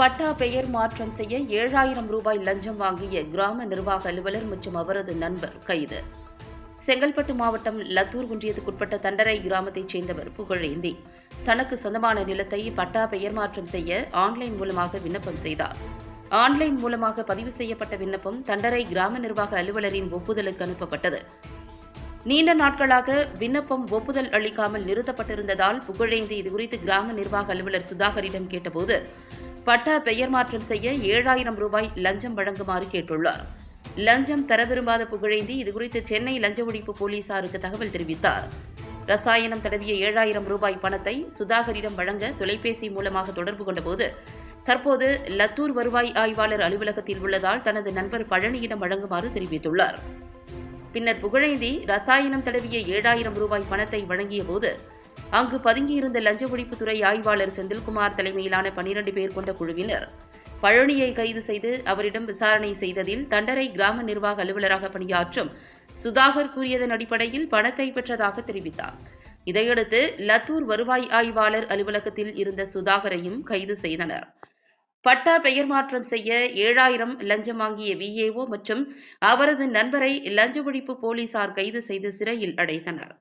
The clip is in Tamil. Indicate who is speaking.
Speaker 1: பட்டா பெயர் மாற்றம் செய்ய ஏழாயிரம் ரூபாய் லஞ்சம் வாங்கிய கிராம நிர்வாக அலுவலர் மற்றும் அவரது நண்பர் கைது. செங்கல்பட்டு மாவட்டம் லத்தூர் ஒன்றியத்துக்குட்பட்ட தண்டரை கிராமத்தைச் சேர்ந்தவர் புகழேந்தி தனக்கு சொந்தமான நிலத்தை பட்டா பெயர் மாற்றம் செய்ய ஆன்லைன் மூலமாக விண்ணப்பம் செய்தார். ஆன்லைன் மூலமாக பதிவு செய்யப்பட்ட விண்ணப்பம் தண்டரை கிராம நிர்வாக அலுவலரின் ஒப்புதலுக்கு அனுப்பப்பட்டது. நீண்ட நாட்களாக விண்ணப்பம் ஒப்புதல் அளிக்காமல் நிறுத்தப்பட்டிருந்ததால் புகழேந்தி இதுகுறித்து கிராம நிர்வாக அலுவலர் சுதாகரிடம் கேட்டபோது பட்டா பெயர் மாற்றம் செய்ய ஏழாயிரம் ரூபாய் லஞ்சம் வழங்குமாறு கேட்டுள்ளார். லஞ்சம் தர விரும்பாத புகழேந்தி இதுகுறித்து சென்னை லஞ்ச ஒழிப்பு போலீசாருக்கு தகவல் தெரிவித்தார். ரசாயனம் தடவிய ஏழாயிரம் ரூபாய் பணத்தை சுதாகரிடம் வழங்க தொலைபேசி மூலமாக தொடர்பு கொண்டபோது தற்போது லத்தூர் வருவாய் ஆய்வாளர் அலுவலகத்தில் உள்ளதால் தனது நண்பர் பழனியிடம் வழங்குமாறு தெரிவித்துள்ளார். பின்னர் புகழேந்தி ரசாயனம் தடவிய ஏழாயிரம் ரூபாய் பணத்தை வழங்கிய போது அங்கு பதுங்கியிருந்த லஞ்ச ஒழிப்புத்துறை ஆய்வாளர் செந்தில்குமார் தலைமையிலான பனிரண்டு பேர் கொண்ட குழுவினர். பழனியை கைது செய்து அவரிடம் விசாரணை செய்ததில் தண்டரை கிராம நிர்வாக அலுவலராக பணியாற்றும் சுதாகர் கூறியதன் அடிப்படையில் பணத்தை பெற்றதாக தெரிவித்தார். இதையடுத்து லத்தூர் வருவாய் ஆய்வாளர் அலுவலகத்தில் இருந்த சுதாகரையும் கைது செய்தனர். பட்டா பெயர் மாற்றம் செய்ய ஏழாயிரம் லஞ்சம் வாங்கிய விஏஓ மற்றும் அவரது நண்பரை லஞ்ச ஒழிப்பு போலீசார் கைது செய்து சிறையில் அடைத்தனர்.